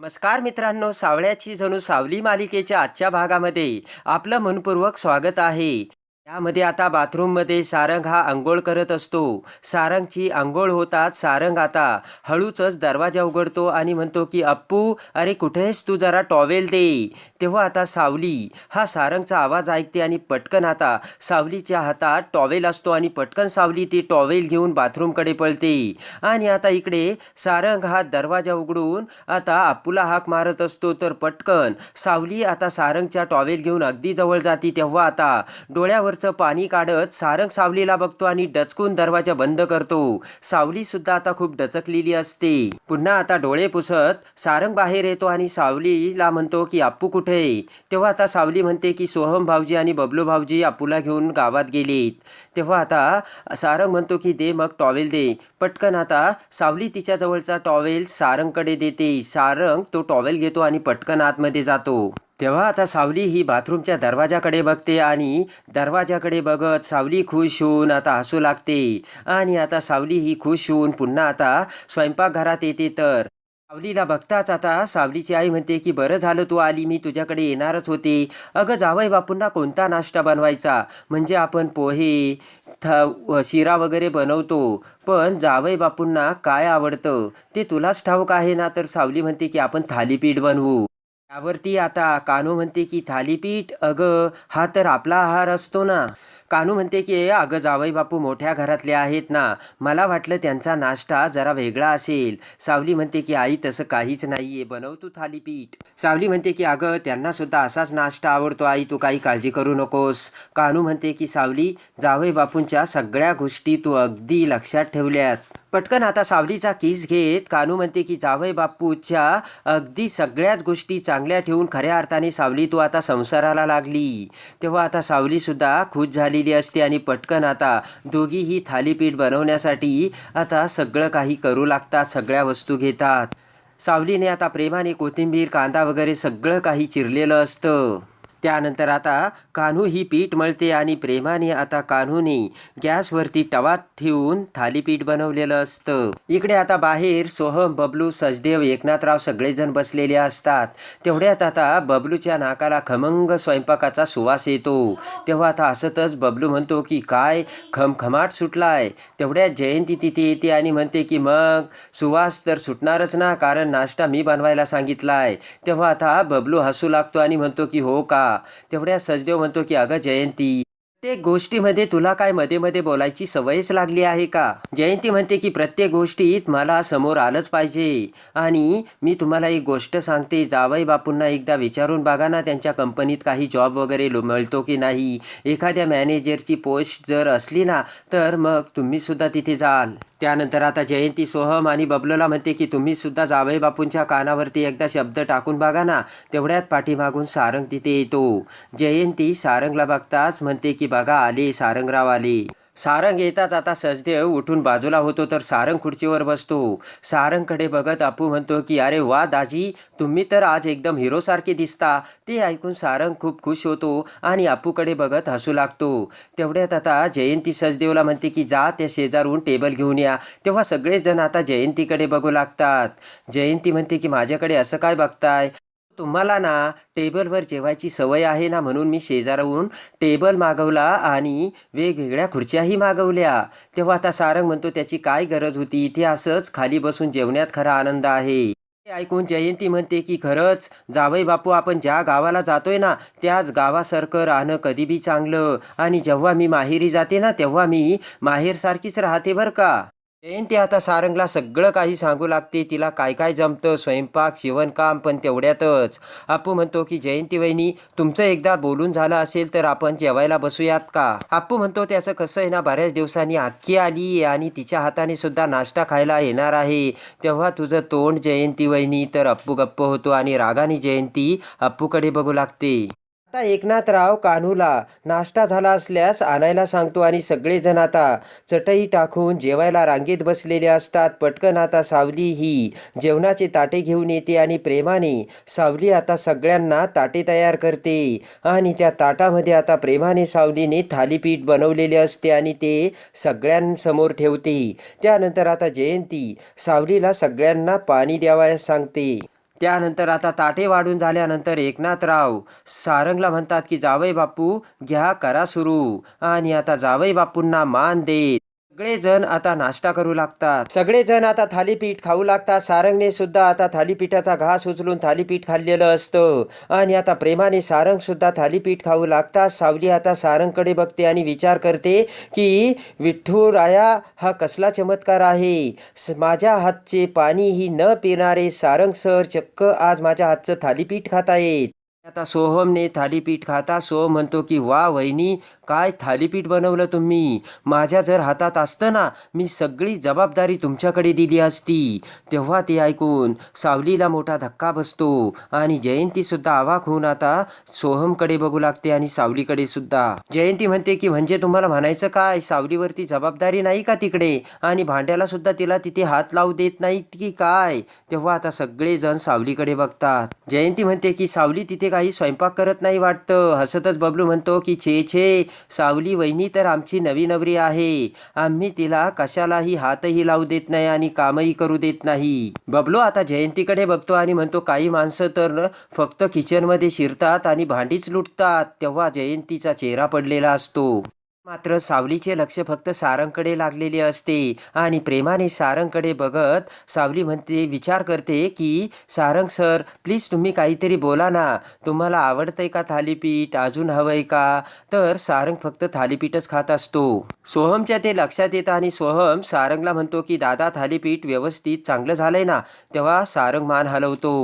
नमस्कार मित्रांनो सावळ्याची जणू सावली मालिकेच्या आजच्या भागामध्ये आपलं मनपूर्वक स्वागत आहे. यामध्ये आता बाथरूममध्ये सारंग हा आंघोळ करत असतो. सारंगची आंघोळ होताच सारंग आता हळूचच दरवाजा उघडतो आणि म्हणतो की अप्पू अरे कुठेस तू जरा टॉवेल दे. तेव्हा आता सावली हा सारंगचा आवाज ऐकते आणि पटकन आता सावलीच्या हातात टॉवेल असतो आणि पटकन सावली ती टॉवेल घेऊन बाथरूमकडे पळते. आणि आता इकडे सारंग हा दरवाजा उघडून आता अप्पूला हाक मारत असतो. तर पटकन सावली आता सारंगच्या टॉवेल घेऊन अगदी जवळ जाते तेव्हा आता डोळ्यावर डोळ्यावरचं पाणी काढत सारंग सावलीला बघतो आणि डचकून दरवाजा बंद करतो. सावली सुद्धा आता खूप डचकलेली असते. पुन्हा आता डोळे पुसत सारंग बाहेर येतो आणि सावलीला म्हणतो की आप्पू कुठे? आहे? तेव्हा आता सावली म्हणते की सोहम भाऊजी आणि बबलू भाऊजी आपूला घेऊन गावात गेलेत. तेव्हा आता सारंग म्हणतो की दे मग टॉवेल दे. पटकन आता सावली तिच्या जवळचा टॉवेल सारंगकडे देते. सारंग तो टॉवेल घेतो आणि पटकन आतमध्ये जातो. तेव्हा आता सावली ही बाथरूमच्या दरवाजाकडे बघते आणि दरवाजाकडे बघत सावली खुश होऊन आता हसू लागते. आणि आता सावली ही खुश होऊन पुन्हा आता स्वयंपाकघरात येते तर. सावलीला बघताच आता सावलीची आई म्हणते की बरं झालं तू आली मी तुझ्याकडे येणारच होते. अगं जावई बापूंना कोणता नाश्ता बनवायचा? म्हणजे आपण पोहे थ शिरा वगैरे बनवतो. पण जावई बापूंना काय आवडतं? ते तुलाच ठाऊक आहे ना? तर सावली म्हणते की आपण थालीपीठ बनवू. त्यावरती आता कानू म्हणते की थालीपीठ? अगं हा तर आपला आहार असतो ना. कानू म्हणते की अगं जावई बापू मोठ्या घरातले आहेत ना. मला वाटलं त्यांचा नाश्ता जरा वेगळा असेल. सावली म्हणते की आई तसं काहीच नाही आहे बनव तू थालीपीठ. सावली म्हणते की अगं त्यांना सुद्धा असाच नाश्ता आवडतो. आई तू काही काळजी करू नकोस. कानू म्हणते की सावली जावई बापूंच्या सगळ्या गोष्टी तू अगदी लक्षात ठेवल्यात. पटकन आता सावलीचा किस घेत कानू म्हणते की जावई बापूच्या अगदी सगळ्याच गोष्टी चांगल्या ठेवून खऱ्या अर्थाने सावली तू आता संसाराला लागली. तेव्हा आता सावलीसुद्धा खुश झालेली असते आणि पटकन आता दोघीही थालीपीठ बनवण्यासाठी आता सगळं काही करू लागतात सगळ्या वस्तू घेतात. सावलीने आता प्रेमाने कोथिंबीर कांदा वगैरे सगळं काही चिरलेलं असतं. त्यानंतर आता कान्हू ही पीठ मळते आणि प्रेमाने आता कान्हूने गॅसवरती टवात ठेवून थालीपीठ बनवलेलं असतं. इकडे आता बाहेर सोहम बबलू सचदेव एकनाथराव सगळेजण बसलेले असतात. तेवढ्यात आता बबलूच्या नाकाला खमंग स्वयंपाकाचा सुवास येतो. तेव्हा आता असतच बबलू म्हणतो की काय खमखमाट सुटलाय? तेवढ्यात जयंती तिथे येते आणि म्हणते की मग सुवास तर सुटणारच ना कारण नाश्ता मी बनवायला सांगितलाय. तेव्हा आता बबलू हसू लागतो आणि म्हणतो की हो का? तेवढ्या सजदेव म्हणतो की अगं जयंती प्रत्येक गोष्टीमध्ये तुला काय मध्ये मध्ये बोलायची सवयच लागली आहे का? जयंती म्हणते की प्रत्येक गोष्टीत मला समोर आलंच पाहिजे. आणि मी तुम्हाला एक गोष्ट सांगते जावई बापूंना एकदा विचारून बघा ना त्यांच्या कंपनीत काही जॉब वगैरे लो- मिळतो की नाही? एखाद्या मॅनेजरची पोस्ट जर असली ना तर मग तुम्हीसुद्धा तिथे जाल. त्यानंतर आता जयंती सोहम आणि बबलूला म्हणते की तुम्हीसुद्धा जावई बापूंच्या कानावरती एकदा शब्द टाकून बघा ना तेवढ्यात पाठीमागून सारंग तिथे येतो. जयंती सारंगला बघताच म्हणते की बघा आले सारंगराव आले. सारंग येताच आता सजदेव उठून बाजूला होतो तर सारंग खुर्चीवर बसतो. सारंगकडे बघत आपू म्हणतो की अरे वा दाजी तुम्ही तर आज एकदम हिरोसारखे दिसता. ते ऐकून सारंग खूप खुश होतो आणि आपूकडे बघत हसू लागतो. तेवढ्यात आता जयंती सचदेवला म्हणते की जा त्या शेजारून टेबल घेऊन या. तेव्हा सगळेजण आता जयंतीकडे बघू लागतात. जयंती म्हणते की माझ्याकडे असं काय बघताय? तुम्हाला ना टेबलवर जेवायची सवय आहे ना म्हणून मी शेजारून टेबल मागवला आणि वेगवेगळ्या खुर्च्याही मागवल्या. तेव्हा आता सारंग म्हणतो त्याची काय गरज होती? इथे असंच खाली बसून जेवण्यात खरा आनंद आहे. हे ऐकून जयंती म्हणते की खरंच जावई बापू आपण ज्या गावाला जातोय ना त्याच गावासारखं राहणं कधी बी चांगलं. आणि जेव्हा मी माहेरी जाते ना तेव्हा मी माहेरसारखीच राहते बरं का. जयंती आता सारंगला सगळं काही सांगू लागते. तिला काय काय जमतं? स्वयंपाक शिवणकाम पण तेवढ्यातच. आपू म्हणतो की जयंती वहिनी तुमचं एकदा बोलून झालं असेल तर आपण जेवायला बसूयात का? आपू म्हणतो त्याचं कसं आहे ना बऱ्याच दिवसांनी आखी आली आणि तिच्या हाताने सुद्धा नाश्ता खायला येणार आहे. तेव्हा तुझं तोंड जयंती वहिनी. तर अप्पू गप्प होतो आणि रागाने जयंती अप्पूकडे बघू लागते. आता एकनाथराव कान्हूला नाश्ता झाला असल्यास आणायला सांगतो आणि सगळेजण आता चटई टाकून जेवायला रांगेत बसलेले असतात. पटकन आता सावली ही जेवणाचे ताटे घेऊन येते आणि प्रेमाने सावली आता सगळ्यांना ताटे तयार करते आणि त्या ताटामध्ये आता प्रेमाने सावलीने थालीपीठ बनवलेले असते आणि ते सगळ्यांसमोर ठेवते. त्यानंतर आता जयंती सावलीला सगळ्यांना पाणी द्यावयास सांगते. त्यानंतर आता ताटे वाढून झाल्यानंतर एकनाथराव सारंगला म्हणतात की जावई बापू घ्या करा सुरू. आणि आता जावई बापूंना मान देत सगळेजण आता नाश्ता करू लागतात. सगळेजण आता थालीपीठ खाऊ लागतात. सारंगने सुद्धा आता थालीपीठाचा घास उचलून थालीपीठ खाल्लेलं असतं. आणि आता प्रेमाने सारंग सुद्धा थालीपीठ खाऊ लागतात. सावली आता सारंगकडे बघते आणि विचार करते की विठ्ठूराया हा कसला चमत्कार आहे? स- माझ्या हातचे पाणीही न पिणारे सारंग सर चक्क आज माझ्या हातचं थालीपीठ खात आहेत. आता सोहमने थालीपीठ खाता सोहम म्हणतो की वा वहिनी काय थालीपीठ बनवलं तुम्ही? माझ्या जर हातात असतं ना मी सगळी जबाबदारी तुमच्याकडे दिली असती. तेव्हा ते ऐकून सावलीला मोठा धक्का बसतो आणि जयंतीसुद्धा आवाक होऊन आता सोहमकडे बघू लागते आणि सावलीकडे सुद्धा. जयंती म्हणते की म्हणजे तुम्हाला म्हणायचं काय? सावलीवरती जबाबदारी नाही का तिकडे? आणि भांड्याला सुद्धा तिला तिथे हात लावू देत नाहीत की काय? तेव्हा आता सगळेजण सावलीकडे बघतात. जयंती म्हणते की सावली तिथे काही स्वयंपाक करत नाही वाटतं. हसतच बबलू म्हणतो की छे छे सावली वहिनी तर आमची नवी नवरी आहे. आम्ही तिला कशालाही हातही लावू देत नाही आणि कामही करू देत नाही. बबलू आता जयंतीकडे बघतो आणि म्हणतो काही माणसं तर फक्त किचनमध्ये शिरतात आणि भांडीच लुटतात. तेव्हा जयंतीचा चेहरा पडलेला असतो. मात्र सावलीचे लक्ष फक्त सारंगकडे लागलेले असते आणि प्रेमाने सारंगकडे बघत सावली म्हणते विचार करते की सारंग सर प्लीज तुम्ही काहीतरी बोला ना. तुम्हाला आवडतंय का थालीपीठ? अजून हवंय का? तर सारंग फक्त थालीपीठच खात असतो. सोहमच्या ते लक्षात येतं आणि सोहम सारंगला म्हणतो की दादा थालीपीठ व्यवस्थित चांगलं झालंय ना. तेव्हा सारंग मान हलवतो.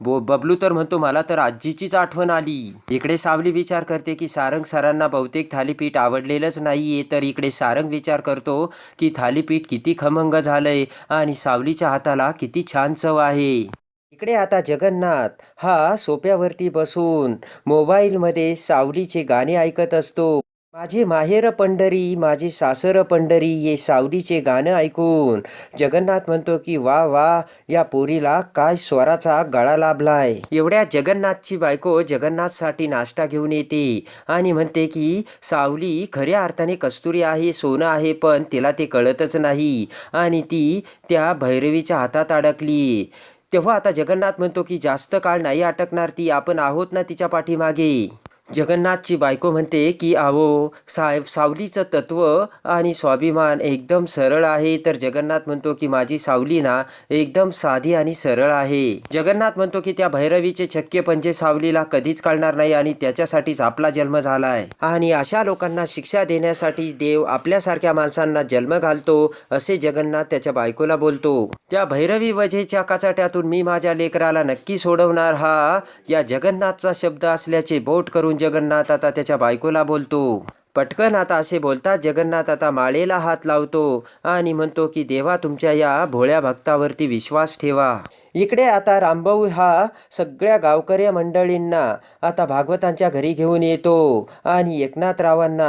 बो बबलू तर म्हणतो मला तर आजीचीच आठवण आली. इकडे सावली विचार करते की सारंग सरांना बहुतेक थालीपीठ आवडलेलं आवडलेलंच नाहीये. तर इकडे सारंग विचार करतो की थालीपीठ किती खमंग झालंय आणि सावलीच्या हाताला किती छान चव आहे. इकडे आता जगन्नाथ. हा सोप्यावरती बसून मोबाईलमध्ये सावलीचे गाणे ऐकत असतो. माझे माहेर पंढरी माझे सासर पंढरी ये सावलीचे गाणं ऐकून जगन्नाथ म्हणतो की वा वा या पोरीला काय स्वराचा गळा लाभलाय. एवढ्या जगन्नाथची बायको जगन्नाथसाठी नाश्ता घेऊन येते आणि म्हणते की सावली खऱ्या अर्थाने कस्तुरी आहे सोनं आहे पण तिला ते कळतच नाही. आणि ती त्या भैरवीच्या हातात अडकली. तेव्हा आता जगन्नाथ म्हणतो की जास्त काळ नाही अटकणार ती आपण आहोत ना तिच्या पाठीमागे. जगन्नाथची बायको म्हणते की आहो साहेब सावलीचं तत्व आणि स्वाभिमान एकदम सरळ आहे. तर जगन्नाथ म्हणतो की माझी सावली ना एकदम साधी आणि सरळ आहे. जगन्नाथ म्हणतो की त्या भैरवीचे छक्के पंजे सावलीला कधीच कळणार नाही आणि त्याच्यासाठीच आपला जन्म झालाय. आणि अशा लोकांना शिक्षा देण्यासाठी देव आपल्यासारख्या माणसांना जन्म घालतो असे जगन्नाथ त्याच्या बायकोला बोलतो. त्या भैरवी वजेच्या काचाट्यातून मी माझ्या लेकराला नक्की सोडवणार हा? या जगन्नाथचा शब्द असल्याचे बोट करून जगन्नाथ आता त्याच्या बायकोला बोलतो. पटकन आता असे बोलतात जगन्नाथ आता माळेला हात लावतो आणि म्हणतो की देवा तुमच्या या भोळ्या भक्तावरती विश्वास ठेवा. इकडे आता रामभाऊ हा सगळ्या गावकऱ्या मंडळींना आता भागवतांच्या घरी घेऊन येतो. आणि एकनाथरावांना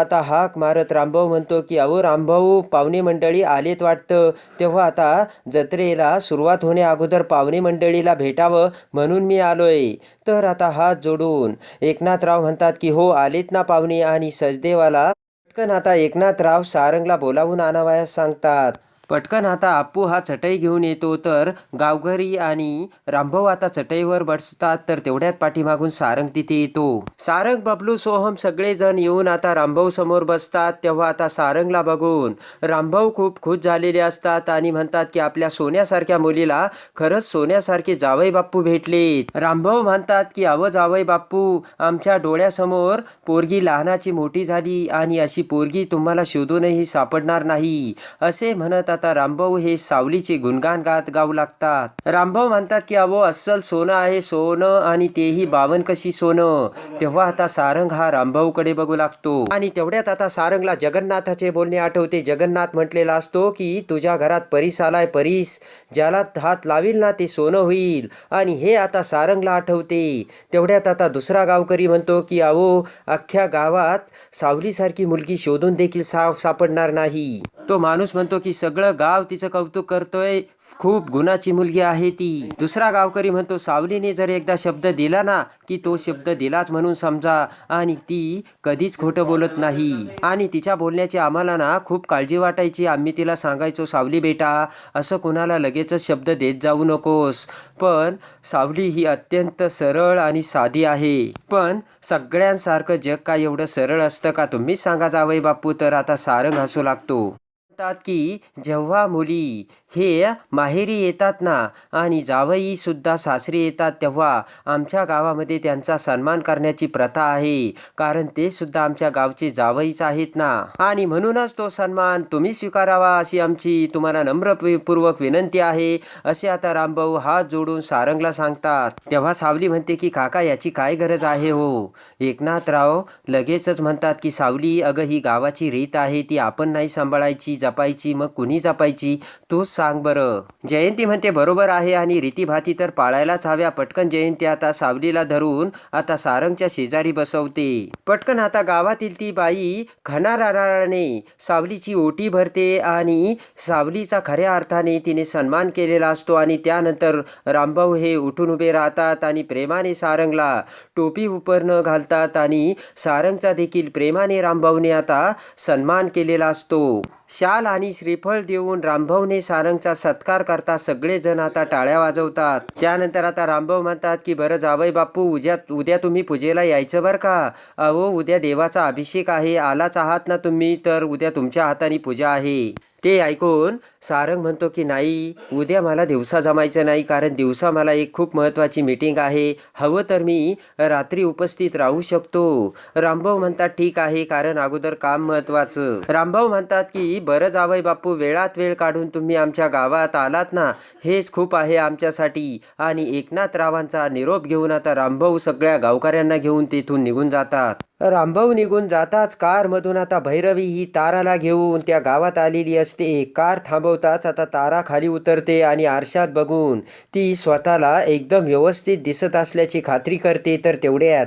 आता हाक मारत रामभाऊ म्हणतो की अहो रामभाऊ पाहुणे मंडळी आलेत वाटतं. तेव्हा आता जत्रेला सुरुवात होण्या अगोदर पाहुणे मंडळीला भेटावं म्हणून मी आलोय. तर आता हात जोडून एकनाथराव म्हणतात की हो आलेत ना पाहुणे. आणि सजदेवाला पटकन आता एकनाथराव सारंगला बोलावून आणावयास सांगतात. पटकन आता आप्पू हा चटई घेऊन येतो तर गावघरी आणि रामभाऊ आता चटईवर बसतात तर तेवढ्यात पाठीमागून सारंग तिथे येतो. सारंग बबलू सोहम सगळेजण येऊन आता रामभाऊ समोर बसतात तेव्हा आता सारंगला बघून रामभाऊ खूप खुश झालेले असतात आणि म्हणतात की आपल्या सोन्यासारख्या मुलीला खरंच सोन्यासारखे जावई बाप्पू भेटलेत. रामभाऊ म्हणतात की अव जावई बाप्पू आमच्या डोळ्यासमोर पोरगी लहानाची मोठी झाली आणि अशी पोरगी तुम्हाला शोधूनही सापडणार नाही. असे म्हणत आता रामभाऊ हे सावलीचे गुणगान गात गाऊ लागतात. रामभाऊ म्हणतात की अहो अस्सल सोनं आहे सोनं आणि तेही बावन कशी सोनं? तेव्हा आता सारंग हा रामभाऊकडे बघू लागतो. आणि तेवढ्यात आता सारंगला जगन्नाथाचे बोलणे आठवते. जगन्नाथ म्हटलेला असतो की तुझ्या घरात परीस आलाय परीस. ज्याला हात लावील ना ते सोनं होईल. आणि हे आता सारंगला आठवते. तेवढ्यात आता दुसरा गावकरी म्हणतो की अहो अख्ख्या गावात सावलीसारखी मुलगी शोधून देखील सा सापडणार नाही. तो माणूस म्हणतो की सगळं गाव तिचं कौतुक करतोय. खूप गुणाची मुलगी आहे ती. दुसरा गावकरी म्हणतो सावलीने जर एकदा शब्द दिला ना की तो शब्द दिलाच म्हणून समजा. आणि ती कधीच खोटं बोलत नाही. आणि तिच्या बोलण्याची आम्हाला ना खूप काळजी वाटायची. आम्ही तिला सांगायचो सावली बेटा असं कुणाला लगेचच शब्द देत जाऊ नकोस. पण सावली ही अत्यंत सरळ आणि साधी आहे. पण सगळ्यांसारखं जग काय एवढं सरळ असतं का? तुम्हीच सांगा जावई बापू तर आता सारंग हसू लागतो. म्हणतात की जेव्हा मुली हे माहेरी येतात ना आणि जावई सुद्धा सासरी येतात तेव्हा आमच्या गावामध्ये त्यांचा सन्मान करण्याची प्रथा आहे. कारण ते सुद्धा आमच्या गावचे जावईच आहेत ना. आणि म्हणूनच तो सन्मान तुम्ही स्वीकारावा अशी आमची तुम्हाला नम्रपूर्वक विनंती आहे. असे आता रामभाऊ हात जोडून सारंगला सांगतात. तेव्हा सावली म्हणते की काका याची काय गरज आहे हो? एकनाथराव लगेचच म्हणतात की सावली अगं ही गावाची रीत आहे ती आपण नाही सांभाळायची. जपायची मग कुणी जपायची? तूच सांग बरं. जयंती म्हणते बरोबर आहे आणि रीतीभाती तर पाळायलाच हव्या. पटकन जयंती आता सावलीला धरून आता सारंगच्या शेजारी बसवते. पटकन आता गावातील ती बाई खणाराने सावलीची ओटी भरते आणि सावलीचा खऱ्या अर्थाने तिने सन्मान केलेला असतो आणि त्यानंतर रामभाऊ हे उठून उभे राहतात आणि प्रेमाने सारंगला टोपी उपर न घालतात आणि सारंगचा देखील प्रेमाने रामभाऊने आता सन्मान केलेला असतो. शाल आणि श्रीफळ देऊन रामभाऊने सारंगचा सत्कार करता सगळेजण आता टाळ्या वाजवतात. त्यानंतर आता रामभाऊ म्हणतात की बरं जावई बापू उद्या उद्या तुम्ही पूजेला यायचं बरं का? अहो उद्या देवाचा अभिषेक आहे आलाच आहात ना तुम्ही? तर उद्या तुमच्या हाताने पूजा आहे. ते ऐकून सारंग म्हणतो की नाही उद्या मला दिवसा जमायचं नाही कारण दिवसा मला एक खूप महत्त्वाची मीटिंग आहे. हवं तर मी रात्री उपस्थित राहू शकतो. रामभाऊ म्हणतात ठीक आहे कारण अगोदर काम महत्त्वाचं. रामभाऊ म्हणतात की बरं जावय बापू वेळात वेळ काढून तुम्ही आमच्या गावात आलात ना हेच खूप आहे आमच्यासाठी. आणि एकनाथरावांचा निरोप घेऊन आता रामभाऊ सगळ्या गावकऱ्यांना घेऊन तिथून निघून जातात. रामभाऊ निघून जाताच कारमधून आता भैरवी ही ताराला घेऊन त्या गावात आलेली असते. कार थांबवताच आता तारा खाली उतरते आणि आरशात बघून ती स्वतःला एकदम व्यवस्थित दिसत असल्याची खात्री करते तर तेवढ्यात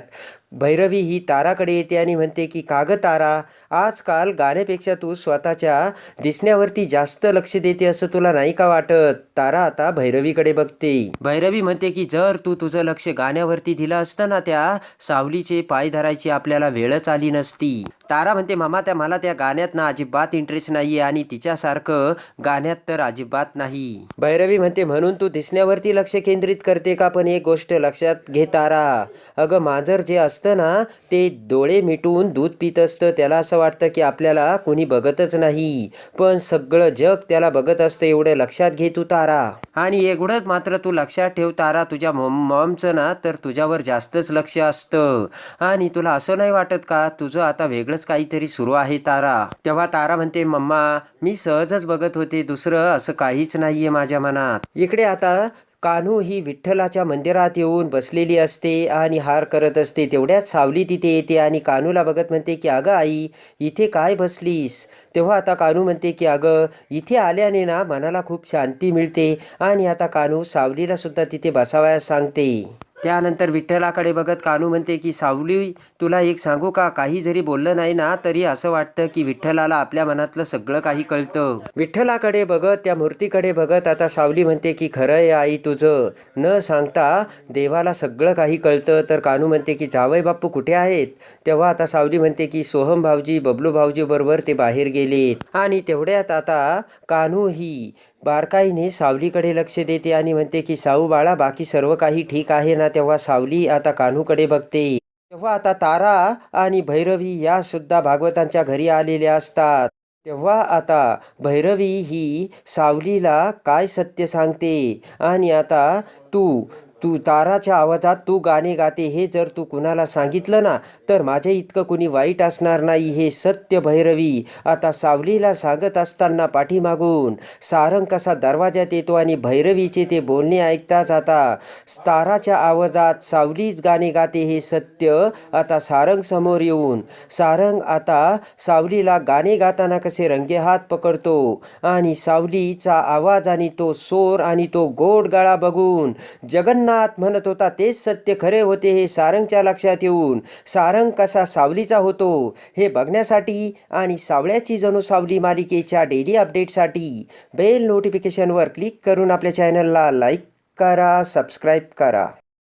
भैरवी ही ताराकडे येते आणि म्हणते की काग तारा आजकाल गाण्यापेक्षा तू स्वतःच्या दिसण्यावरती जास्त लक्ष देते असं तुला नाही का वाटत? तारा आता भैरवीकडे बघते. भैरवी म्हणते की जर तू तुझं लक्ष गाण्यावरती दिलं असतं ना त्या सावलीचे पाय धरायची आपल्याला वेळच आली नसती. तारा म्हणते मामा त्या मला त्या गाण्यात ना अजिबात इंटरेस्ट नाहीये आणि तिच्यासारखं गाण्यात तर अजिबात नाही. भैरवी म्हणते म्हणून तू दिसण्यावरती लक्ष केंद्रित करते का? पण एक गोष्ट लक्षात घे तारा. अगं मांजर जे असतं असतं ना ते डोळे मिटून दूध पित असतं. त्याला असं वाटतं की आपल्याला कोणी बघतच नाही. पण सगळं जग त्याला बघत असतं एवढं लक्षात घे तू तारा. आणि एवढंच मात्र तू लक्षात ठेव तारा तुझ्या मॉमचं ना तर तुझ्यावर जास्तच लक्ष असतं. आणि तुला असं नाही वाटत का? तुझं आता वेगळंच काहीतरी सुरू आहे तारा. तेव्हा तारा म्हणते मम्मा मी सहजच बघत होते. दुसरं असं काहीच नाहीये माझ्या मनात. इकडे आता कान्हू ही विठ्ठलाच्या मंदिरात येऊन बसलेली असते आणि हार करत असते. तेवढ्यात सावली तिथे येते आणि कानूला बघत म्हणते की अगं आई इथे काय बसलीस? तेव्हा आता कानू म्हणते की अगं इथे आल्याने ना मनाला खूप शांती मिळते आणि आता कानू सावलीला सुद्धा तिथे बसावयास सांगते. त्यानंतर विठ्ठलाकडे बघत कानू म्हणते की सावली तुला एक सांगू का? काही जरी बोललं नाही ना तरी असं वाटतं की विठ्ठलाला आपल्या मनातलं सगळं काही कळतं. विठ्ठलाकडे बघत त्या मूर्तीकडे बघत आता सावली म्हणते की खरं आहे आई तुझं. न सांगता देवाला सगळं काही कळतं. तर कानू म्हणते की जावई बाप्पू कुठे आहेत? तेव्हा आता सावली म्हणते की सोहम भाऊजी बबलू भाऊजी बरोबर ते बाहेर गेलेत. आणि तेवढ्यात आता कानू ही बारकाईने सावलीकडे लक्ष देते आणि म्हणते की साऊ बाळा बाकी सर्व काही ठीक आहे ना? तेव्हा सावली आता कान्हूकडे बघते. तेव्हा आता तारा आणि भैरवी या सुद्धा भागवतांच्या घरी आलेल्या असतात. तेव्हा आता भैरवी ही सावलीला काय सत्य सांगते? आणि आता तू तू ताराच्या आवाजात तू गाणे गाते हे जर तू कुणाला सांगितलं ना तर माझ्या इतकं कुणी वाईट असणार नाही हे सत्य भैरवी. आता सावलीला सांगत असताना पाठीमागून सारंग कसा दरवाजात येतो आणि भैरवीचे ते बोलणे ऐकताच आता ताराच्या आवाजात सावलीच गाणे गाते हे सत्य आता सारंग समोर येऊन. सारंग आता सावलीला गाणे गाताना कसे रंगे हात पकडतो आणि सावलीचा आवाज आणि तो सोर आणि तो गोड गळा बघून जगन्नाथ जगन्नाथ म्हणत होता तेच सत्य खरे होते हे सारंगच्या लक्षात येऊन. सारंग कसा सावलीचा होतो हे बघण्यासाठी आणि सावळ्याची जणू सावली मालिकेच्या डेली अपडेटसाठी बेल नोटिफिकेशनवर क्लिक करून आपल्या चॅनलला लाईक करा सबस्क्राईब करा.